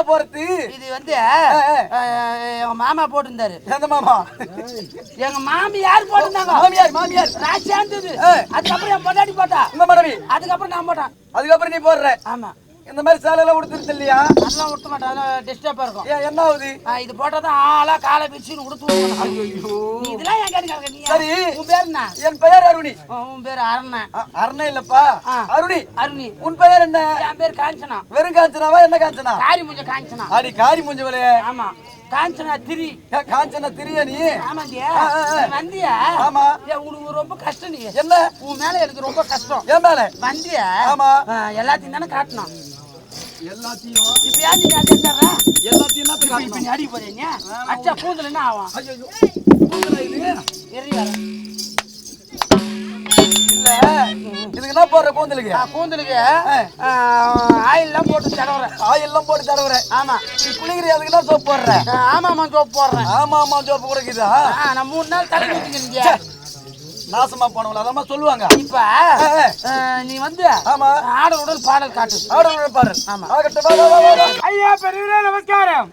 யாரையா போறது? இது வந்து எங்க மாமா போட்டிருந்தாரு. எந்த மாமா? எங்க மாமி யார் போட்டிருந்தாங்க. மாமியார் மாமியார். நான் சேர்ந்தது. அதுக்கப்புறம் என் பொண்டாட்டி போட்டா. இந்த மனைவி? அதுக்கப்புறம் நான் போட்டேன். அதுக்கப்புறம் நீ போடுற. ஆமா. இந்த மாதிரி சேலை எல்லாம் உடுத்துறது இல்லையா? அதெல்லாம் விட்ட மாட்டேன். அதெல்லாம் டிஸ்டர்பா இருக்கும். ஏன் என்ன ஆகுது? இது போட்டாதான் ஆளா காலை பிரிச்சுன்னு கொடுத்து இதெல்லாம் ஏன் கேட்டுக்காக நீ? சரி. உன் பேர் என்ன? என் பெயர் அருணி. உன் பேர் அருணா. அருணை இல்லப்பா. அருணி. அருணி. உன் பெயர் என்ன? என் பேர் காஞ்சனா. வெறும் காஞ்சனாவா என்ன காஞ்சனா? காரி முஞ்ச காஞ்சனா. அடி காரி முஞ்சவளே ஆமா. காஞ்சனா திரி. காஞ்சனா திரிய நீ? வந்தியா? ஆமா. உனக்கு ரொம்ப கஷ்டம் நீ. என்ன? உன் மேல எனக்கு ரொம்ப கஷ்டம். என் மேல? வந்தியா? ஆமா. எல்லாத்தையும் தானே காட்டணும். எல்லாத்தையும் இப்ப ஏன் நீ அதை தர்ற எல்லாத்தையும் தான் இப்ப இப்ப நீ அடி போறீங்க? அச்சா கூந்தல் என்ன ஆகும்? ஐயோ கூந்தலா இது எரியா இல்ல இதுக்கு என்ன போடுற கூந்தலுக்கு? கூந்தலுக்கு ஆயில்லாம் போட்டு தடவுறேன் ஆயில்லாம் போட்டு தடவுற. ஆமா. நீ குளிக்கிற அதுக்கு என்ன சோப்பு போடுற? ஆமாம்மா சோப்பு போடுறேன். ஆமா ஆமா சோப்பு கொடுக்குதா? ஆ, நான் மூணு நாள் தலை ஊற்றிக்கிறீங்க நாசமா போனவங்கள அதமா சொல்லுவாங்க. இப்ப நீ வந்து ஆமா. பாடல் காட்டு. ஆடல் பாரு ஆமா. ஆகட்டும் வா, வா, வா, வா, வா. ஐயா பெரியவரே நமஸ்காரம்.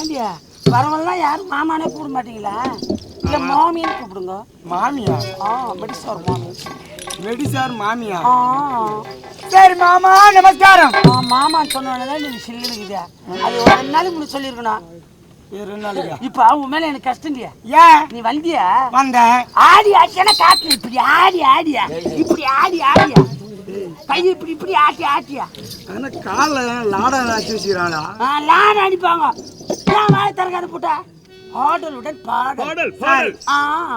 ஏண்டியா வரவெல்லாம் யாரும் மாமானே கூப்பிட மாட்டீங்களா? இல்ல மாமின்னு கூப்பிடுங்க. மாமியா? ஆ மெடிசார் மாமி. மெடிசார் மாமியா? ஆ. சரி மாமா நமஸ்காரம். ஆ, மாமான்னு சொன்னோன்னே நீங்க சில்லுக்குதே அது ஒரு ரெண்டு நாளைக்கு முன்னாடி சொல்லியிருக்கணும். வேற நாளைக்கா இப்ப உன் மேல எனக்கு கஷ்டம் இல்லையா? ஏன்? நீ வந்தியா? வந்தேன். ஆடி ஆச்சுன்னா காட்டு இப்படி ஆடி ஆடியா இப்படி ஆடி ஆடியா கை இப்படி இப்படி ஆட்டி ஆட்டியா ஆனா கால லாடா நாச்சு வச்சுக்கிறாளா? ஆ, லான் அடிப்பாங்க. ஏன் வாய் திறக்காத போட்டா? ஆடலுடன் பாடல் பாடல்.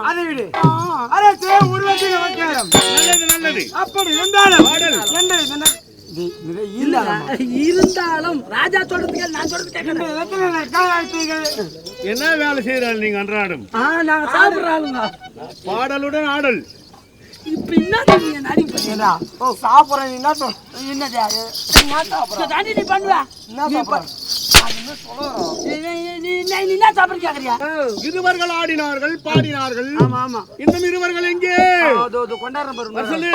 அதை விடு. ஆ. அரே சே உருவத்தி நமஸ்காரம் நல்லது நல்லது. அப்படி இருந்தாலும் பாடல். இருந்தாலும் இருந்தாலும் ராஜா சொல்றதுக்கு நான் சொல்றது என்ன வேலை செய்யறாள் நீங்க அன்றாடம்? ஆ நாங்க சாப்பிடுறாளுங்க பாடலுடன் ஆடல். இப்ப என்ன நீங்க நடிப்பீங்க ஏண்டா, ஓ சாப்பிட்றேன் என்ன என்னது இதை தாண்டி நீ பண்ணுவ. என்ன நீ- நீ- என்ன சாப்பிடுறது கேக்குறியா? இருவர்கள் ஆடினார்கள் பாடினார்கள். ஆமா ஆமா. இந்த இருவர்கள் எங்கே? அதோ அதோ கொண்டாடுற பாருங்க சொல்லு.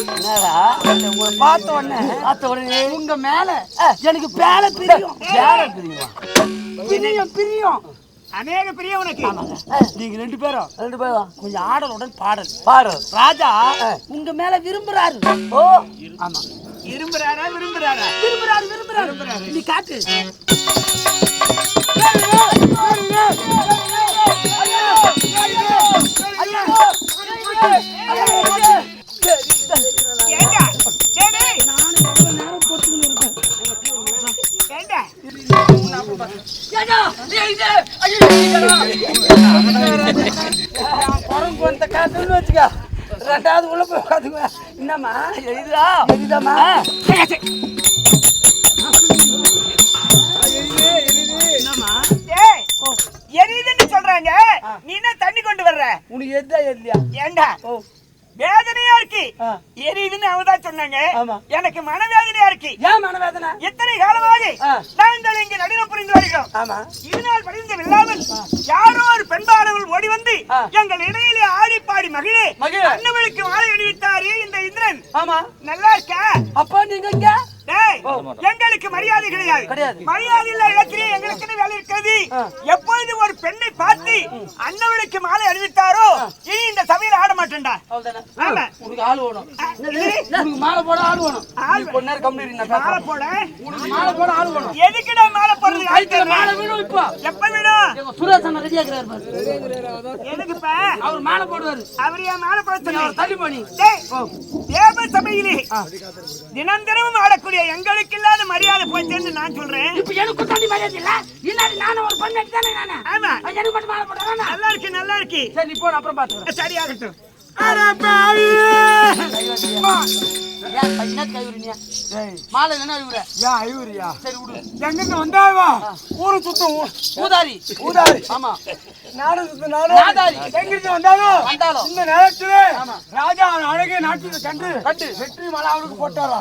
உங்களை பார்த்த உடனே பார்த்த உடனே உங்க மேல எனக்கு பேர பிரியும். பேர பிரியும்? பிரியும்? பிரியும் அநேக பிரிய உனக்கு. நீங்க ரெண்டு பேரும் ரெண்டு பேரும் கொஞ்சம் ஆடலுடன் பாடல். பாடல். ராஜா உங்க மேல விரும்புறாரு. ஓ ஆமா. விரும்புறாரா விரும்புறாரா விரும்புறாரு விரும்புறாரு நீ காட்டு குரங்கு வந்த காத்துன்னு வச்சுக்க ரெண்டாவது உள்ள போய் உட்காந்துக்குவ என்னம்மா? என்னம்மா? டேய் எரியுதுன்னு சொல்றாங்க. நீ என்ன தண்ணி கொண்டு வர்ற? உனக்கு எதா எரியா? ஏண்டா? வேதனையா இருக்கு. ஆ. சொன்னாங்க. ஆமா. எனக்கு மனவேதனையா இருக்கு. ஏன் மனவேதனை? எத்தனை காலமாக. நாங்கள் இங்கு நடினம் புரிந்து வருகிறோம் ஆமா. இதனால் படிந்த இல்லாமல் யாரோ ஒரு பெண்பாளர்கள் ஓடி வந்து. எங்கள் இடையிலே ஆடி பாடி மகிழே. அண்ணவளுக்கு மாலை அணிவித்தாரே இந்த இந்திரன். ஆமா. நல்லா இருக்கா? அப்போ நீங்க இங்க? எங்களுக்கு மரியாதை கிடையாது. மரியாதை இல்ல இடத்திலே எங்களுக்கு வேலை இருக்கிறது. எப்பொழுது ஒரு பெண்ணை பார்த்து அண்ணவளுக்கு மாலை அணிவித்தாரோ இனி இந்த சபையில் ஆட மாட்டேன்டா. உனக்கு ஆள் வேணும். மாலை போட ஆள் வேணும். போட. உனக்கு மாலை போட ஆள் வேணும். எதுக்குடா மாலை வேணும் இப்போ. எப்ப ரெடியா இருக்கிறாரு அவர் மாலை போடுவாரு. அவர் ஏன் மாலை போட அவர் தள்ளி போனி தேவ சபையிலே தினம் தினமும் ஆடக்கூடிய எங்களுக்கு இல்லாத மரியாதை போச்சுன்னு நான் சொல்றேன். இப்ப எனக்கு தண்ணி மரியாதை இல்ல. நானும் ஒரு பண்ணி தானே நானு? ஆமா. எனக்கு மட்டும் மாலை போட வேணாம் நல்லா இருக்கு நல்லா இருக்கு. சரி நீ போ நான் அப்புறம் பாத்துக்கிறேன் சரியாகட்டும். அட பாவி ஏன் கைவிடுங்க ஏய். மாலை என்ன அழுகுற ஏன் ஐவரியா சரி விடு. எங்க வந்தாவா ஊரு சுத்தம் ஊதாரி. ஊதாரி. ஆமா. நாடு. எங்கிருந்து வந்தாலும் வந்தாலும். இந்த நேரத்திலே. ராஜா அழகே நாட்டியத்தை கண்டு கண்டு. வெற்றி மலை அவனுக்கு போட்டாரா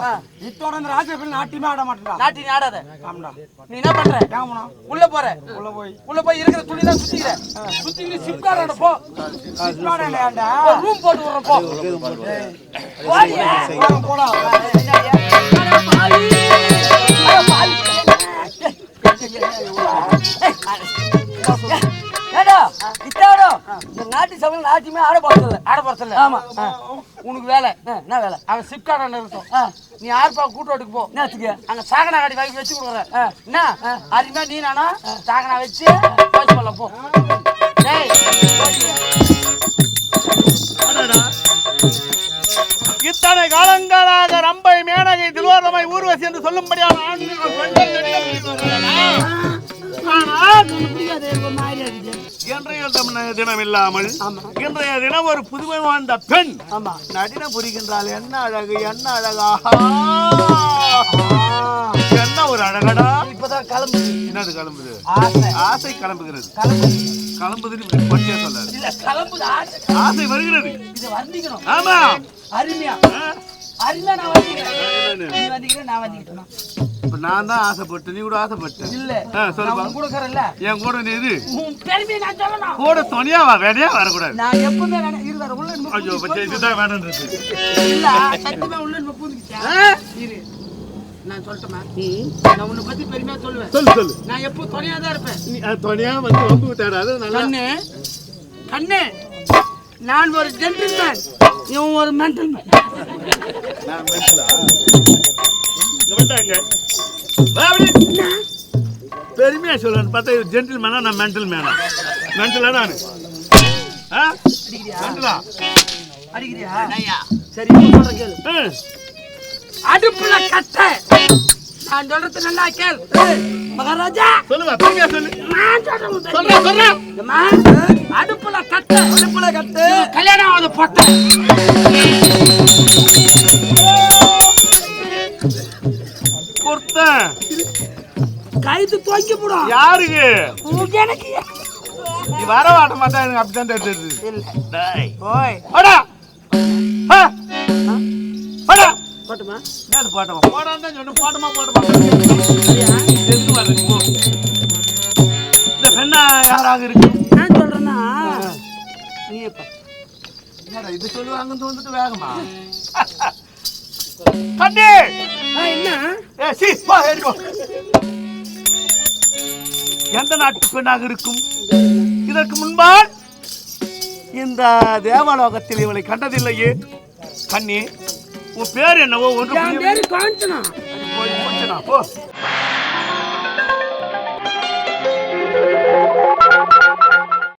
இத்தோட இந்த ராஜா பிள்ளை நாட்டியமே ஆட மாட்டா நாட்டி நாடாத ஆமாடா நீ என்ன பண்ற போனா உள்ள போற உள்ள போய் உள்ள போய் இருக்கிற துணி தான் சுத்திக்கிற சுத்திக்கிட்டு போ சிப்பாடா இல்லையாண்டா ஒரு ரூம் போட்டு விடுறோம் போ. போடா, பாவி. ஏடா, இத்தாடா, இந்த நாட்டு சபையில நாட்டியமே ஆட போறதில்ல. ஆட போறதில்ல. ஆமா. உனக்கு வேலை. என்ன வேலை? அவன் சிப்கார்டன் இருக்கும் நீ ஆர்ப்பா கூட்டோட்டுக்கு போ. என்னத்துக்கு? அங்க சாகனா காடி வாங்கி வச்சு கொடுக்குறேன். என்ன? அருமையா நீ நானா சாகனா வச்சு போச்சு போல போ. டேய். போடியா. அடடா. இத்தனை காலங்களாக ரம்பை மேனகை திலோரமை ஊர்வசி என்று சொல்லும்படியான? ஆனால் இன்றைய தினம் இல்லாமல் இன்றைய தினம் ஒரு புதுமை வாழ்ந்த பெண் ஆமா. நடினம் புரிகின்றாள் என்ன அழகு என்ன அழகா? என்ன ஒரு அழகடா? இப்பதான் கிளம்பு என்னது கிளம்புது? ஆசை. ஆசை கிளம்புகிறது. கிளம்பு கிளம்புதுன்னு பச்சையா சொல்லாது. இல்ல கிளம்புது ஆசை. ஆசை வருகிறது. ஆமா. அருமையா. நான் வந்திக்கிறேன். என்னன்னு? நீ வந்திக்கிறேன் நான் வந்திக்கிட்டேன்? இப்ப நான் தான் ஆசைப்பட்டு நீ கூட ஆசைப்பட்ட இல்ல ஆ, சொல்லுப்பா. கூட இருக்கிறேன்ல என் கூட நீ இது. உன் பெருமையை நான் சொல்லணும். கூட துணியா வா வேலையா வரக்கூடாது. நான் எப்பவுமே வேணா இருவாரு உள்ள இருந்து ஐயோ பூந்து பச்சை இதுதான் வேணுன்றது இல்ல சத்தியமா உள்ள இருந்து பூந்துக்கிச்சா? இரு. நான் சொல்லட்டுமா? நான் உன்னை பத்தி பெருமையா சொல்லுவேன். சொல்லு சொல்லு. நான் எப்போ துணையா தான் இருப்பேன். நீ அது துணியா வந்து வம்பு தேடாது நல்லா கண்ணு கண்ணு. நான் ஒரு ஜென்டில்மேன் இவன் ஒரு மென்டல் பெருமையா சொல்லணும் பார்த்தா ஜென்டில் மேனா நான் மென்டல் மேனா மென்டலா நான் மென்டலா அடிக்கிறியா? சரி கேளு. அடுப்புல கட்ட. நான் சொல்றது நல்லா கேள். மகாராஜா. சொல்லுவா பெருமையா சொல்லு. நான் சொல்றேன் சொல்றேன் சொல்றேன் அம்மா, அடுப்புல கட்ட. அடுப்புல கட்டு. கல்யாணம் ஆகுது பொட்டை. கொடுத்தேன் கைது தூக்கி போடும் யாருக்கு? எனக்கு நீ வர வாட்ட மாட்டா எனக்கு அப்படிதான் தெரியுது இல்ல. டேய். ஓய் போடா. போடா போட்டுமா? என்னது போட்டமா? போடான்னு தான் சொன்னேன். போட்டமா போட்டமா. எதுக்கு வர்றது போ இந்த பெண்ணா யாராக இருக்கு? நான் சொல்றேன்னா நீ இது சொல்லுவாங்கன்னு வந்துட்டு வேகமா? கண்ணே என்ன? எந்த நாட்டு பெண்ணாக இருக்கும்? இதற்கு முன்பால் இந்த தேவலோகத்தில் இவளை கண்டதில்லையே. கண்ணி உன் பேர் என்னவோ ஒன்று காஞ்சனா. போ.